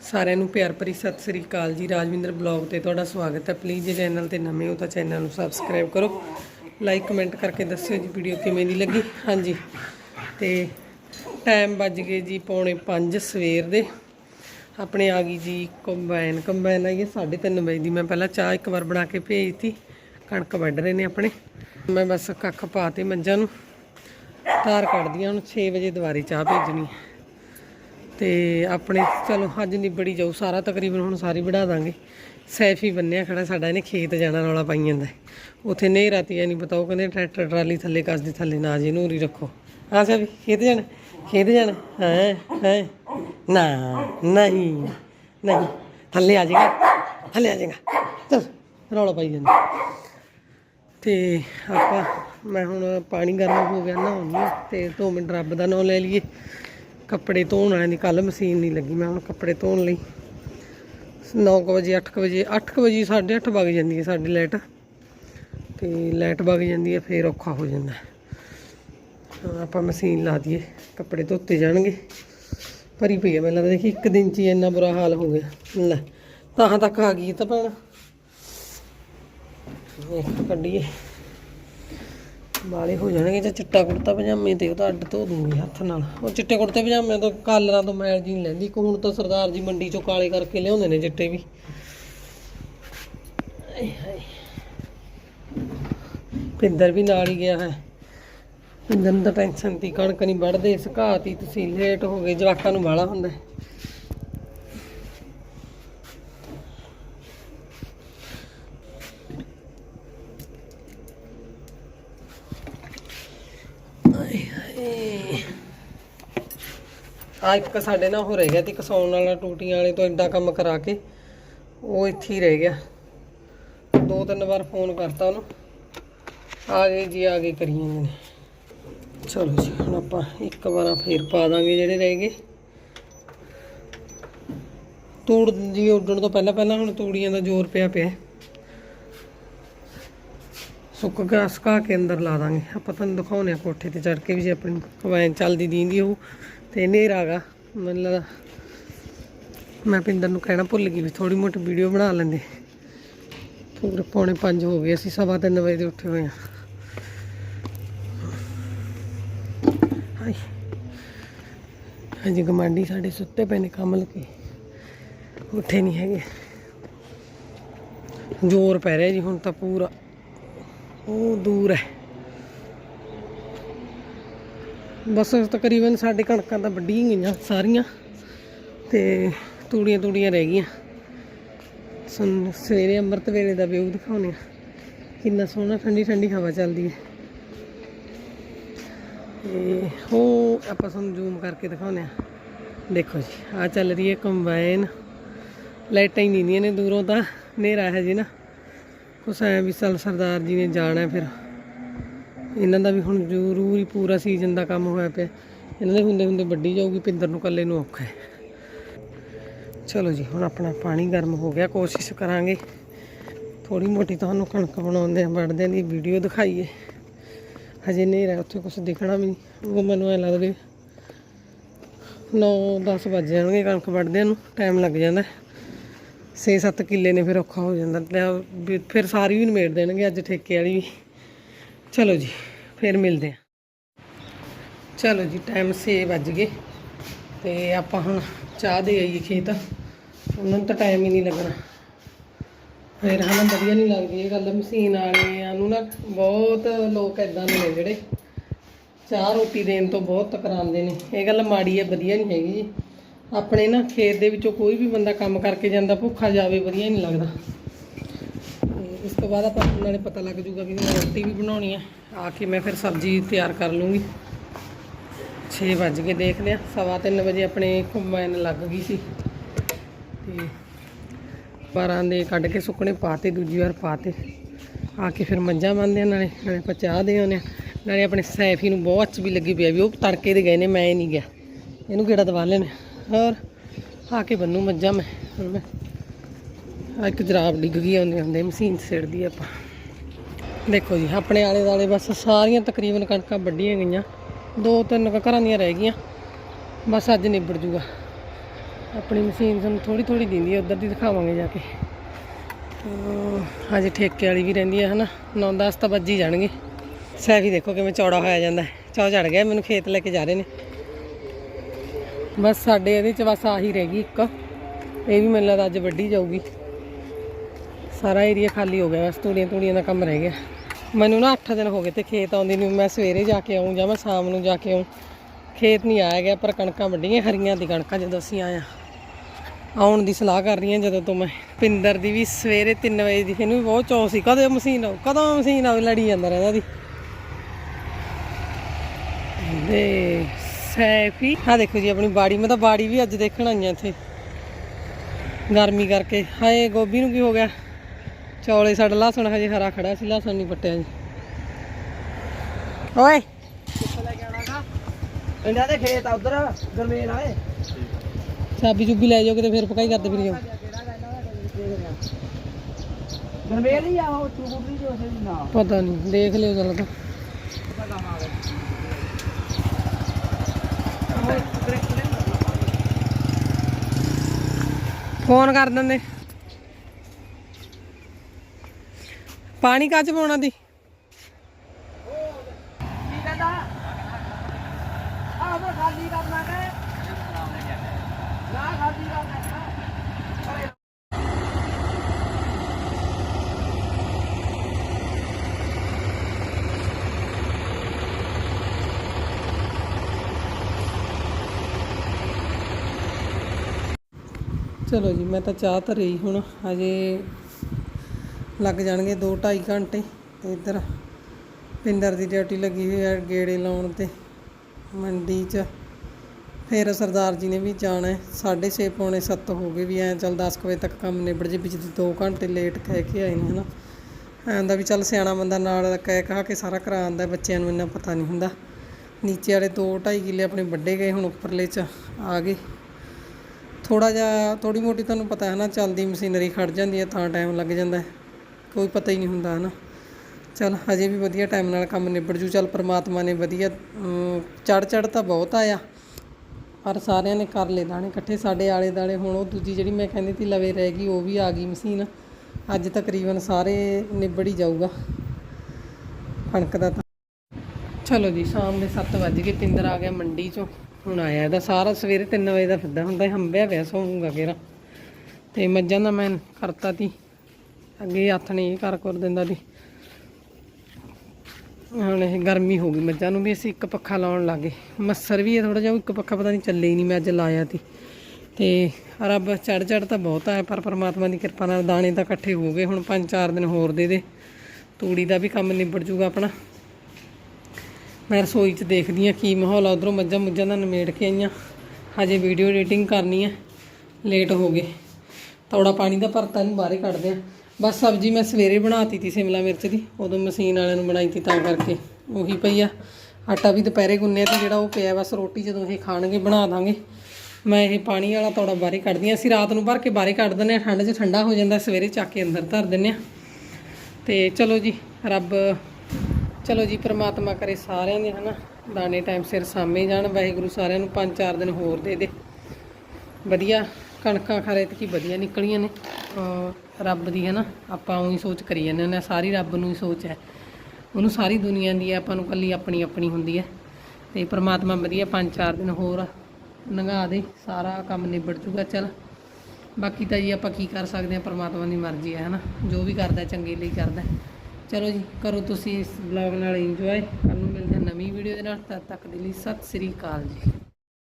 ਸਾਰਿਆਂ ਨੂੰ ਪਿਆਰ ਭਰੀ ਸਤਿ ਸ੍ਰੀ ਅਕਾਲ ਜੀ। ਰਾਜਵਿੰਦਰ ਬਲੌਗ ਤੇ ਤੁਹਾਡਾ ਸਵਾਗਤ ਹੈ। ਪਲੀਜ਼ ਜੇ ਚੈਨਲ ਤੇ ਨਵੇਂ ਹੋ ਤਾਂ ਚੈਨਲ ਨੂੰ ਸਬਸਕ੍ਰਾਈਬ ਕਰੋ। ਲਾਈਕ ਕਮੈਂਟ ਕਰਕੇ ਦੱਸਿਓ ਜੀ ਵੀਡੀਓ ਕਿਵੇਂ ਦੀ ਲੱਗੀ। ਹਾਂਜੀ। ਤੇ ਟਾਈਮ ਵੱਜ ਗਏ ਜੀ ਪੌਣੇ 5 ਸਵੇਰ ਦੇ। ਆਪਣੇ ਆ ਗਈ ਜੀ ਕੰਬਾਈਨ ਕੰਬਾਈਨ ਆਈ ਹੈ 3:30 ਵਜੇ ਦੀ। ਮੈਂ ਪਹਿਲਾਂ ਚਾਹ ਇੱਕ ਵਾਰ ਬਣਾ ਕੇ ਭੇਜਤੀ ਕਣਕ ਵੱਢ ਰਹੇ ਨੇ ਆਪਣੇ। ਮੈਂ ਬਸ ਕੱਖ ਪਾਤੇ ਮੱਝਾਂ ਨੂੰ। ਤਾਰ ਕੱਢਦੀਆਂ ਹੁਣ 6 ਵਜੇ ਦੁਬਾਰੇ ਚਾਹ ਭੇਜਣੀ ਹੈ। ਤੇ ਆਪਣੇ ਚਲੋ ਅੱਜ ਨਿਬੜੀ ਜਾਊ, ਸਾਰਾ ਤਕਰੀਬਨ ਹੁਣ ਸਾਰੀ ਵੜਾ ਦਾਂਗੇ। ਸੈਫੀ ਬੰਨਿਆ ਖੜਾ ਸਾਡਾ, ਇਹਨੇ ਖੇਤ ਜਾਣਾ ਰੌਲਾ ਪਾਈ ਜਾਂਦਾ। ਹੈ। ਉੱਥੇ ਨਹੀਂ ਰਾਤੀ ਨਹੀਂ ਬਤਾਓ ਕਹਿੰਦੇ ਟਰੈਕਟਰ ਟਰਾਲੀ ਥੱਲੇ, ਕੱਸ ਦੀ ਥੱਲੇ, ਨਾ ਜੀ ਨੂਰੀ ਰੱਖੋ। ਹਾਂ ਸੈਫੀ, ਖੇਤ ਜਾਣਾ ਖੇਤ ਜਾਣਾ। ਹੈ ਹੈ। ਨਾ, ਨਹੀਂ ਨਹੀਂ। ਥੱਲੇ ਆ ਜਾਏਗਾ, ਥੱਲੇ ਆ ਜਾਏਗਾ। ਚਲ, ਰੌਲਾ ਪਾਈ ਜਾਂਦਾ। ਤੇ ਆਪਾਂ, ਮੈਂ ਹੁਣ ਪਾਣੀ ਗਰਮ ਹੋ ਗਿਆ, ਨਹਾਉਣੀ ਆ ਤੇ 2 ਮਿੰਟ ਰੱਬ ਦਾ ਨਾਮ ਲੈ ਲਈਏ। ਕੱਪੜੇ ਧੋਣ ਵਾਲਿਆਂ ਦੀ ਕੱਲ ਮਸ਼ੀਨ ਨਹੀਂ ਲੱਗੀ, ਮੈਂ ਹੁਣ ਕੱਪੜੇ ਧੋਣ ਲਈ। 9 ਵਜੇ 8 ਵਜੇ 8 ਵਜੇ 8:30 ਵਗ ਜਾਂਦੀ ਹੈ ਸਾਡੀ ਲਾਈਟ। ਤੇ ਲਾਈਟ ਵਗ ਜਾਂਦੀ ਹੈ, ਫੇਰ ਔਖਾ ਹੋ ਜਾਂਦਾ ਆਪਾਂ ਮਸ਼ੀਨ ਲਾ ਦਈਏ, ਕੱਪੜੇ ਧੋਤੇ ਜਾਣਗੇ। ਭਰੀ ਪਈ ਹੈ, ਮੈਨੂੰ ਲੱਗਦਾ ਕਿ ਇੱਕ ਦਿਨ ਚ ਹੀ ਇੰਨਾ ਬੁਰਾ ਹਾਲ ਹੋ ਗਿਆ। ਲੈ, ਤਾਂ ਤੱਕ ਆ ਗਈ ਤਾਂ ਭੈਣ। ਕੱਢੀਏ। ਵਾਲੇ ਹੋ ਜਾਣਗੇ ਜੇ ਚਿੱਟਾ ਕੁੜਤਾ ਪਜਾਮੇ ਤੇ, ਉਹ ਅੱਡ ਧੋ ਦੂੰਗੀ ਹੱਥ ਨਾਲ। ਉਹ ਚਿੱਟੇ ਕੁੜਤੇ ਪਜਾਮੇ ਤੋਂ ਕਾਲਰਾਂ ਤੋਂ ਮੈਲ ਜੀ ਲੈਂਦੀ। ਇੱਕ ਹੁਣ ਤਾਂ ਸਰਦਾਰ ਜੀ ਮੰਡੀ ਚੋਂ ਕਾਲੇ ਕਰਕੇ ਲਿਆਉਂਦੇ ਨੇ ਚਿੱਟੇ ਵੀ। ਪਿੰਦਰ ਵੀ ਨਾਲ ਹੀ ਗਿਆ ਹੈ। ਪਿੰਦਰ ਨੂੰ ਤਾਂ ਟੈਨਸ਼ਨ ਤੀ ਕਣਕ ਨਹੀਂ ਵੱਢਦੇ ਤੀ ਤੁਸੀਂ, ਲੇਟ ਹੋ ਗਏ, ਜਵਾਕਾਂ ਨੂੰ ਵਾਲਾ ਹੁੰਦਾ ਹੈ। ਆ ਇੱਕ ਸਾਡੇ ਨਾਲ ਹੋ ਰਹਿ ਗਿਆ ਤੇ ਕਸਾਉਣ ਵਾਲਾ ਟੂਟੀਆਂ ਵਾਲੇ ਤੋਂ ਐਡਾ ਕੰਮ ਕਰਾ ਕੇ, ਉਹ ਇੱਥੇ ਹੀ ਰਹਿ ਗਿਆ। ਦੋ ਤਿੰਨ ਵਾਰ ਫੋਨ ਕਰਤਾ ਉਹਨੂੰ, ਆ ਗਏ ਜੀ, ਆ ਗਏ ਕਰੀ ਜਾਂਦੇ ਨੇ ਚਲੋ ਜੀ, ਹੁਣ ਆਪਾਂ ਇੱਕ ਵਾਰ ਫੇਰ ਪਾ ਦਾਂਗੇ ਜਿਹੜੇ ਰਹਿ ਗਏ। ਤੂੜ ਜੀ ਉੱਡਣ ਤੋਂ ਪਹਿਲਾਂ ਪਹਿਲਾਂ ਹੁਣ ਤੂੜੀਆਂ ਦਾ ਜ਼ੋਰ ਪਿਆ ਪਿਆ। ਸੁੱਕ ਗਿਆ ਸੁਕਾ ਕੇ ਅੰਦਰ ਲਾ ਦਾਂਗੇ। ਆਪਾਂ ਤੁਹਾਨੂੰ ਦਿਖਾਉਣੇ ਆ ਕੋਠੇ ਤੇ ਚੜ ਕੇ ਵੀ ਜੇ ਆਪਣੀ ਕਵੈਨ ਚੱਲਦੀ ਦੀਂਦੀ ਉਹ ਤੇ ਹਨੇਰਾ ਮਤਲਬ ਮੈਂ ਪਿੰਦਰ ਨੂੰ ਕਹਿਣਾ ਭੁੱਲ ਗਈ ਵੀ ਥੋੜੀ ਮੋਟੀ ਵੀਡੀਓ ਬਣਾ ਲੈਂਦੇ। ਪੂਰੇ ਪੌਣੇ 5 ਹੋ ਗਏ, ਅਸੀਂ ਸਵਾ ਤਿੰਨ ਵਜੇ ਦੇ ਉੱਠੇ ਹੋਏ ਆ ਹਾਏ। ਹਾਂਜੀ ਗਮਾਂਡੀ ਸਾਡੇ ਸੁੱਤੇ ਪਏ ਨੇ ਕੰਮ ਲੱਗੇ ਉੱਠੇ ਨਹੀਂ ਹੈਗੇ। ਜ਼ੋਰ ਪੈ ਰਿਹਾ ਜੀ ਹੁਣ ਤਾਂ ਪੂਰਾ। ਉਹ ਦੂਰ ਹੈ। ਬਸ ਤਕਰੀਬਨ ਸਾਡੇ ਕਣਕਾਂ ਤਾਂ ਵੱਢੀਆਂ ਗਈਆਂ ਸਾਰੀਆਂ ਤੇ ਤੂੜੀਆਂ ਤੂੜੀਆਂ ਰਹਿ ਗਈਆਂ। ਸੁਣ ਸਵੇਰੇ ਅੰਮ੍ਰਿਤ ਵੇਲੇ ਦਾ ਵਿਊ ਦਿਖਾਉਣੇ ਆ ਕਿੰਨਾ ਸੋਹਣਾ ਠੰਡੀ ਠੰਡੀ ਹਵਾ ਚੱਲਦੀ ਹੈ। ਤੇ ਉਹ ਆਪਾਂ ਤੁਹਾਨੂੰ ਜ਼ੂਮ ਕਰਕੇ ਦਿਖਾਉਣੇ ਆ ਦੇਖੋ ਜੀ ਆ ਚੱਲ ਰਹੀ ਹੈ ਕੰਬਾਈਨ ਲਾਈਟਾਂ ਹੀ ਨੀਂਦੀਆਂ ਨੇ ਦੂਰੋਂ ਤਾਂ ਹਨੇਰਾ ਹੈ ਜੀ ਨਾ। ਕੁਛ ਐ ਵੀ ਚੱਲ ਸਰਦਾਰ ਜੀ ਨੇ ਜਾਣਾ ਫਿਰ। ਇਹਨਾਂ ਦਾ ਵੀ ਹੁਣ ਜ਼ਰੂਰੀ ਪੂਰਾ ਸੀਜ਼ਨ ਦਾ ਕੰਮ ਹੋਇਆ ਪਿਆ। ਇਹਨਾਂ ਦੇ ਹੁੰਦੇ ਹੁੰਦੇ ਵੱਡੀ ਜਾਊਗੀ, ਪਿੰਦਰ ਨੂੰ ਇਕੱਲੇ ਨੂੰ ਔਖਾ ਹੈ। ਚਲੋ ਜੀ, ਹੁਣ ਆਪਣਾ ਪਾਣੀ ਗਰਮ ਹੋ ਗਿਆ, ਕੋਸ਼ਿਸ਼ ਕਰਾਂਗੇ। ਥੋੜੀ ਮੋਟੀ ਤੁਹਾਨੂੰ ਕਣਕ ਬਣਾਉਂਦੇ ਆ ਵੜਦੇ ਦੀ ਵੀਡੀਓ ਦਿਖਾਈਏ। ਹਜੇ ਹਨੇਰਾ ਉੱਥੇ ਕੁਝ ਦਿਖਣਾ ਵੀ ਨਹੀਂ। ਉਹ ਮੈਨੂੰ ਐ ਲੱਗਦਾ ਵੀ 9-10 ਵੱਜ ਜਾਣਗੇ ਕਣਕ ਵੱਢਦਿਆਂ ਨੂੰ ਟਾਈਮ ਲੱਗ ਜਾਂਦਾ। 6-7 ਕਿੱਲੇ ਨੇ, ਫਿਰ ਔਖਾ ਹੋ ਜਾਂਦਾ। ਫਿਰ ਸਾਰੀ ਵੀ ਨਿਮੇੜ ਦੇਣਗੇ, ਅੱਜ ਠੇਕੇ ਵਾਲੀ ਵੀ। ਚਲੋ ਜੀ, ਫਿਰ ਮਿਲਦੇ ਆ ਚਲੋ ਜੀ ਟਾਈਮ 6 ਵੱਜ ਗਏ। ਤੇ ਆਪਾਂ ਹੁਣ ਚਾਹ ਦੇ ਆਈਏ ਖੇਤ। ਉਹਨਾਂ ਨੂੰ ਤਾਂ ਟਾਈਮ ਹੀ ਨਹੀਂ ਲੱਗਣਾ। ਫਿਰ ਹਨਾ, ਵਧੀਆ ਨਹੀਂ ਲੱਗਦੀ ਇਹ ਗੱਲ। ਮਸ਼ੀਨ ਵਾਲਿਆਂ ਨੂੰ ਨਾ ਬਹੁਤ ਲੋਕ ਇਦਾਂ ਦੇ ਨੇ ਜਿਹੜੇ ਚਾਹ ਰੋਟੀ ਦੇਣ ਤੋਂ ਬਹੁਤ ਤਕਰਾਉਂਦੇ ਨੇ। ਇਹ ਗੱਲ ਮਾੜੀ ਹੈ, ਵਧੀਆ ਨਹੀਂ ਹੈਗੀ ਜੀ। ਆਪਣੇ ਨਾ ਖੇਤ ਦੇ ਵਿੱਚੋਂ ਕੋਈ ਵੀ ਬੰਦਾ ਕੰਮ ਕਰਕੇ ਜਾਂਦਾ, ਭੁੱਖਾ ਜਾਵੇ, ਵਧੀਆ ਨਹੀਂ ਲੱਗਦਾ। ਤੋਂ ਬਾਅਦ ਆਪਾਂ ਨਾਲੇ ਪਤਾ ਲੱਗ ਜੂਗਾ ਕਿ ਮੈਂ ਰੋਟੀ ਵੀ ਬਣਾਉਣੀ ਹੈ ਆ ਕੇ ਮੈਂ ਫਿਰ ਸਬਜ਼ੀ ਤਿਆਰ ਕਰ ਲੂੰਗੀ। 6 ਵੱਜ ਕੇ ਦੇਖਦੇ ਆ। ਸਵਾ ਤਿੰਨ ਵਜੇ ਆਪਣੇ ਕੰਬਾਈਨ ਲੱਗ ਗਈ ਸੀ। ਤੇ ਬਾਰਾਂ ਦੇ ਕੱਢ ਕੇ ਸੁੱਕਣੇ ਪਾਤੇ, ਦੂਜੀ ਵਾਰ ਪਾਤੇ। ਆ ਕੇ ਫਿਰ ਮੱਝਾਂ ਬੰਨਦੇ ਆ ਨਾਲੇ। ਨਾਲੇ ਆਪਾਂ ਚਾਹ ਦੇ ਆਉਂਦੇ ਨਾਲੇ ਆਪਣੇ ਸੈਫੀ ਨੂੰ ਬਹੁਤ ਅੱਛ ਵੀ ਲੱਗੀ ਪਈ ਵੀ ਉਹ ਤੜਕੇ ਦੇ ਗਏ ਨੇ, ਮੈਂ ਨਹੀਂ ਗਿਆ। ਇਹਨੂੰ ਕਿਹੜਾ ਦਵਾ ਲੈਣੇ ਹੋਰ, ਆ ਕੇ ਬੰਨੂ ਮੱਝਾਂ ਮੈਂ। ਮੈਂ ਆ ਇੱਕ ਜਰਾਬ ਡਿੱਗ ਗਈ ਆਉਂਦੇ ਹੁੰਦੇ ਮਸ਼ੀਨ ਸਿੜਦੀ ਆਪਾਂ। ਦੇਖੋ ਜੀ, ਆਪਣੇ ਆਲੇ ਦਾਲੇ ਬਸ ਸਾਰੀਆਂ ਤਕਰੀਬਨ ਕਣਕਾਂ ਵੱਢੀਆਂ ਗਈਆਂ। ਦੋ ਤਿੰਨ ਘਰਾਂ ਦੀਆਂ ਰਹਿ ਗਈਆਂ। ਬਸ ਅੱਜ ਨਿਬੜ ਜੂਗਾ। ਆਪਣੀ ਮਸ਼ੀਨ ਤੁਹਾਨੂੰ ਥੋੜੀ ਥੋੜੀ ਦਿੰਦੀ ਹੈ ਉਧਰ ਦੀ ਦਿਖਾਵਾਂਗੇ ਜਾ ਕੇ। ਅਹ ਹਜੇ ਠੇਕੇ ਵਾਲੀ ਵੀ ਰਹਿੰਦੀ ਹੈ ਹਨਾ? 9-10 ਤਾਂ ਵੱਜ ਹੀ ਜਾਣਗੇ। ਸੈਫੀ ਦੇਖੋ ਕਿਵੇਂ ਚੌੜਾ ਹੋਇਆ ਜਾਂਦਾ ਚੌ ਚੜ ਗਿਆ, ਮੈਨੂੰ ਖੇਤ ਲੈ ਕੇ ਜਾ ਰਹੇ ਨੇ। ਬਸ ਸਾਡੇ ਇਹਦੇ ਚ ਬਸ ਆਹੀ ਰਹਿ ਗਈ ਇੱਕ। ਇਹ ਵੀ ਮੈਨੂੰ ਲੱਗਦਾ ਅੱਜ ਵੱਢੀ ਜਾਊਗੀ। ਸਾਰਾ ਏਰੀਆ ਖਾਲੀ ਹੋ ਗਿਆ, ਬਸ ਤੂੜੀਆਂ ਤੂੜੀਆਂ ਦਾ ਕੰਮ ਰਹਿ ਗਿਆ। ਮੈਨੂੰ ਨਾ 8 ਦਿਨ ਹੋ ਗਏ ਤੇ ਖੇਤ ਆਉਂਦੀ ਨੂੰ, ਮੈਂ ਸਵੇਰੇ ਜਾ ਕੇ ਆਉਂ ਜਾਂ ਮੈਂ ਸ਼ਾਮ ਨੂੰ ਜਾ ਕੇ ਆਉਂ ਖੇਤ ਨਹੀਂ ਆਇਆ ਗਿਆ, ਪਰ ਕਣਕਾਂ ਵੱਡੀਆਂ ਹਰੀਆਂ ਦੀ ਕਣਕਾਂ ਜਦੋਂ ਅਸੀਂ ਆਇਆ ਆਉਣ ਦੀ ਸਲਾਹ ਕਰ ਰਹੀ ਹਾਂ ਜਦੋਂ ਤੋਂ ਮੈਂ। ਪਿੰਦਰ ਦੀ ਵੀ ਸਵੇਰੇ 3 ਵਜੇ ਦੀ, ਇਹਨੂੰ ਵੀ ਬਹੁਤ ਚੌ ਸੀ। ਕਦੋਂ ਮਸ਼ੀਨ ਆਉ ਕਦੋਂ ਮਸ਼ੀਨ ਆਉ ਲੜੀ ਜਾਂਦਾ ਰਹਿੰਦਾ ਦੀ ਦੇ ਸੈਫੀ ਆ ਦੇਖੋ ਜੀ ਆਪਣੀ ਬਾੜੀ, ਮੈਂ ਤਾਂ ਬਾੜੀ ਵੀ ਅੱਜ ਦੇਖਣ ਆਈਆਂ ਇੱਥੇ। ਗਰਮੀ ਕਰਕੇ। ਹਾਏ, ਗੋਭੀ ਨੂੰ ਕੀ ਹੋ ਗਿਆ? ਚੌਲੇ ਸਾਡਾ ਲਸਣ ਹਜੇ ਹਰਾ ਖੜਾ ਸੀ ਲਸਣ ਨਹੀਂ ਪੱਟਿਆ ਜੀ। ਓਏ। ਇਹਨਾਂ ਦੇ ਖੇਤ ਆ ਉਧਰ ਗਰਮੇਲ ਆਏ ਚਾਬੀ ਚੁੱਬੀ ਲੈ ਜਾਓ ਕਿਤੇ ਫਿਰ ਪਕਾਈ ਕਰਦੇ ਫਿਰ ਜਾਓ। ਗਰਮੇਲ ਹੀ ਆ ਉਹ ਚੂਬੜੀ ਜੋ ਉਸੇ ਦੀ ਨਾ। ਪਤਾ ਨਹੀਂ ਦੇਖ ਲਿਓ ਚੱਲ ਤਾਂ। ਫੋਨ ਕਰ ਦਿੰਦੇ। ਪਾਣੀ ਕੱਚ ਪਾਉਣਾ ਦੀ ਕੀ ਕਹਿੰਦਾ ਆ ਉਹ ਖਾਲੀ ਕਰਨਾ ਕਿ ਨਾ ਖਾਲੀ ਕਰਨਾ ਚਲੋ ਜੀ, ਮੈਂ ਤਾਂ ਚਾਹ ਧਰੀ ਹੁਣ, ਹਜੇ ਲੱਗ ਜਾਣਗੇ 2 2.5 ਘੰਟੇ। ਤੇ ਇੱਧਰ ਪਿੰਦਰ ਦੀ ਡਿਊਟੀ ਲੱਗੀ ਹੋਈ ਹੈ ਗੇੜੇ ਲਾਉਣ ਤੇ, ਮੰਡੀ 'ਚ। ਫਿਰ ਸਰਦਾਰ ਜੀ ਨੇ ਵੀ ਜਾਣਾ ਹੈ। 6:30 ਪੌਣੇ 7 ਹੋ ਗਏ ਵੀ ਐਂ ਚੱਲ 10 ਕੁ ਵਜੇ ਤੱਕ ਕੰਮ ਨਿਬੜ ਜੇ, ਵਿੱਚ ਦੀ 2 ਘੰਟੇ ਲੇਟ ਕਹਿ ਕੇ ਆਏ ਨੇ, ਹਨਾ। ਐਂ ਦਾ ਵੀ ਚੱਲ ਸਿਆਣਾ ਬੰਦਾ ਨਾਲ ਕਹਿ ਕਹਾ ਕੇ ਸਾਰਾ ਕਰਾ ਆਂਦਾ, ਬੱਚਿਆਂ ਨੂੰ ਇੰਨਾ ਪਤਾ ਨਹੀਂ ਹੁੰਦਾ। ਨੀਚੇ ਵਾਲੇ 2 2.5 ਕਿੱਲੇ ਆਪਣੇ ਵੱਡੇ ਗਏ ਹੁਣ ਉੱਪਰਲੇ 'ਚ, ਆ ਗਏ। ਥੋੜਾ ਜਿਹਾ ਥੋੜੀ ਮੋਟੀ ਤੁਹਾਨੂੰ ਪਤਾ ਹੈ ਨਾ, ਚੱਲਦੀ ਮਸ਼ੀਨਰੀ ਖੜ ਜਾਂਦੀ ਹੈ ਤਾਂ ਟਾਈਮ ਲੱਗ ਜਾਂਦਾ ਹੈ। ਕੋਈ ਪਤਾ ਹੀ ਨਹੀਂ ਹੁੰਦਾ ਹੈ ਨਾ ਚਲ, ਹਜੇ ਵੀ ਵਧੀਆ ਟਾਈਮ ਨਾਲ ਕੰਮ ਨਿਬੜ ਜੂ। ਚਲ, ਪ੍ਰਮਾਤਮਾ ਨੇ ਵਧੀਆ ਚੜ ਚੜ ਤਾਂ ਬਹੁਤ ਆਇਆ। ਪਰ ਸਾਰਿਆਂ ਨੇ ਕਰ ਲਏ ਦਾਣੇ ਇਕੱਠੇ। ਸਾਡੇ ਆਲੇ ਦਾਲੇ ਹੁਣ ਉਹ ਦੂਜੀ ਜਿਹੜੀ ਮੈਂ ਕਹਿੰਦੀ ਸੀ, ਲਵੇ ਰਹਿ ਗਈ, ਉਹ ਵੀ ਆ ਗਈ ਮਸ਼ੀਨ। ਅੱਜ ਤਕਰੀਬਨ ਸਾਰੇ ਨਿਬੜ ਹੀ ਜਾਊਗਾ। ਕਣਕ ਦਾ ਤਾਂ ਚਲੋ ਜੀ, ਸ਼ਾਮ ਦੇ 7 ਵਜ ਕੇ ਪਿੰਦਰ ਆ ਗਿਆ ਮੰਡੀ ਚੋਂ। ਹੁਣ ਆਇਆ ਇਹਦਾ ਸਾਰਾ, ਸਵੇਰੇ 3 ਵਜੇ ਦਾ ਫਿਰਦਾ ਹੁੰਦਾ। ਇਹ ਹੰਬਿਆ ਪਿਆ, ਸੌਂਗਾ ਕਿਹੜਾ ਤੇ ਮੱਝਾਂ ਦਾ ਮੈਂ ਕਰਤਾ ਤੀ। ਅੱਗੇ ਹੱਥ ਨਹੀਂ ਕਰ ਕਰ ਦਿੰਦਾ ਦੀ ਹੁਣ ਇਹ ਗਰਮੀ ਹੋ ਗਈ ਮੱਝਾਂ ਨੂੰ ਵੀ ਅਸੀਂ ਇੱਕ ਪੱਖਾ ਲਾਉਣ ਲੱਗੇ ਮੱਸਰ ਵੀ ਹੈ ਥੋੜਾ ਜਿਹਾ ਇੱਕ ਪੱਖਾ ਪਤਾ ਨਹੀਂ ਚੱਲੇ ਹੀ ਨਹੀਂ, ਮੈਂ ਅੱਜ ਲਾਇਆ ਤੀ ਤੇ ਰੱਬ ਚੜ ਚੜ ਤਾਂ ਬਹੁਤ ਆਇਆ, ਪਰ ਪਰਮਾਤਮਾ ਦੀ ਕਿਰਪਾ ਨਾਲ ਦਾਣੇ ਤਾਂ ਇਕੱਠੇ ਹੋ ਗਏ, ਹੁਣ 5-4 ਦਿਨ ਹੋਰ ਦੇ ਦੇ। ਤੂੜੀ ਦਾ ਵੀ ਕੰਮ ਨਿਬੜ ਜੂਗਾ ਆਪਣਾ। ਮੈਂ ਰਸੋਈ 'ਚ ਦੇਖਦੀ ਆ ਕੀ ਮਾਹੌਲ ਆ, ਉਧਰੋਂ ਮੱਝਾਂ ਮੁੱਝਾਂ ਦਾ ਨਿਮੇੜ ਕੇ ਆਈਆਂ। ਹਜੇ ਵੀਡੀਓ ਐਡੀਟਿੰਗ ਕਰਨੀ ਹੈ ਲੇਟ ਹੋ ਗਏ। ਤੌੜਾ ਪਾਣੀ ਦਾ ਭਰਤਾ ਨੂੰ ਬਾਹਰੇ ਕੱਢਦੇ ਆ ਬਸ ਸਬਜ਼ੀ ਮੈਂ ਸਵੇਰੇ ਬਣਾਤੀ ਤੀ ਸਿਮਲਾ ਮਿਰਚ ਦੀ, ਉਦੋਂ ਮਸ਼ੀਨ ਵਾਲਿਆਂ ਨੂੰ ਬਣਾਈ ਤੀ ਤਾਂ ਕਰਕੇ, ਉਹੀ ਪਈ ਆ। ਆਟਾ ਵੀ ਦੁਪਹਿਰੇ ਗੁੰਨਿਆ ਤੇ, ਜਿਹੜਾ ਉਹ ਪਿਆ ਬਸ ਰੋਟੀ ਜਦੋਂ ਇਹ ਖਾਣਗੇ, ਬਣਾ ਦਾਂਗੇ। ਮੈਂ ਇਹ ਪਾਣੀ ਵਾਲਾ ਤੌੜਾ ਬਾਹਰੇ ਕੱਢਦੀ ਆ ਅਸੀਂ ਰਾਤ ਨੂੰ ਭਰ ਕੇ ਬਾਹਰੇ ਕੱਢ ਦਿੰਦੇ ਆ ਠੰਡ 'ਚ ਠੰਡਾ ਹੋ ਜਾਂਦਾ, ਸਵੇਰੇ ਚੱਕ ਕੇ ਅੰਦਰ ਧਰ ਦਿੰਦੇ ਆ ਤੇ ਚਲੋ ਜੀ, ਰੱਬ, ਚਲੋ ਜੀ, ਪ੍ਰਮਾਤਮਾ ਕਰੇ ਸਾਰਿਆਂ ਦੇ, ਹਨਾ। ਦਾਣੇ ਟਾਈਮ ਸਿਰ ਸਾਮੇ ਜਾਣ, ਵਾਹਿਗੁਰੂ ਸਾਰਿਆਂ ਨੂੰ 5-4 ਦਿਨ ਹੋਰ ਦੇ ਦੇ। ਵਧੀਆ, ਕਣਕਾਂ ਖਰੇ ਤੇ ਕੀ ਵਧੀਆ ਨਿਕਲੀਆਂ ਨੇ। ਰੱਬ ਦੀ ਹੈ ਨਾ, ਆਪਾਂ ਉਹੀ ਸੋਚ ਕਰੀ ਜਾਂਦੇ ਹੁੰਦੇ ਹਾਂ ਸਾਰੀ ਰੱਬ ਨੂੰ ਹੀ ਸੋਚ ਹੈ। ਉਹਨੂੰ ਸਾਰੀ ਦੁਨੀਆ ਦੀ ਹੈ, ਆਪਾਂ ਨੂੰ ਕੱਲੀ ਆਪਣੀ ਆਪਣੀ ਹੁੰਦੀ ਹੈ। ਤੇ ਪ੍ਰਮਾਤਮਾ ਵਧੀਆ 5-4 ਦਿਨ ਹੋਰ ਲੰਘਾ ਦੇ, ਸਾਰਾ ਕੰਮ ਨਿਬੜ ਜੂਗਾ, ਚੱਲ। ਬਾਕੀ ਤਾਂ ਜੀ ਆਪਾਂ ਕੀ ਕਰ ਸਕਦੇ ਹਾਂ, ਪ੍ਰਮਾਤਮਾ ਦੀ ਮਰਜ਼ੀ ਹੈ ਹਨਾ ਜੋ ਵੀ ਕਰਦਾ, ਚੰਗੇ ਲਈ ਕਰਦਾ। ਚਲੋ ਜੀ, ਕਰੋ ਤੁਸੀਂ ਇਸ ਵਲੌਗ ਨਾਲ ਇੰਜੋਏ ਕੱਲ ਨੂੰ ਮਿਲਦੇ ਨਵੀਂ ਵੀਡੀਓ ਦੇ ਨਾਲ, ਤਦ ਤੱਕ ਦੇ ਲਈ ਸਤਿ ਸ੍ਰੀ ਅਕਾਲ ਜੀ।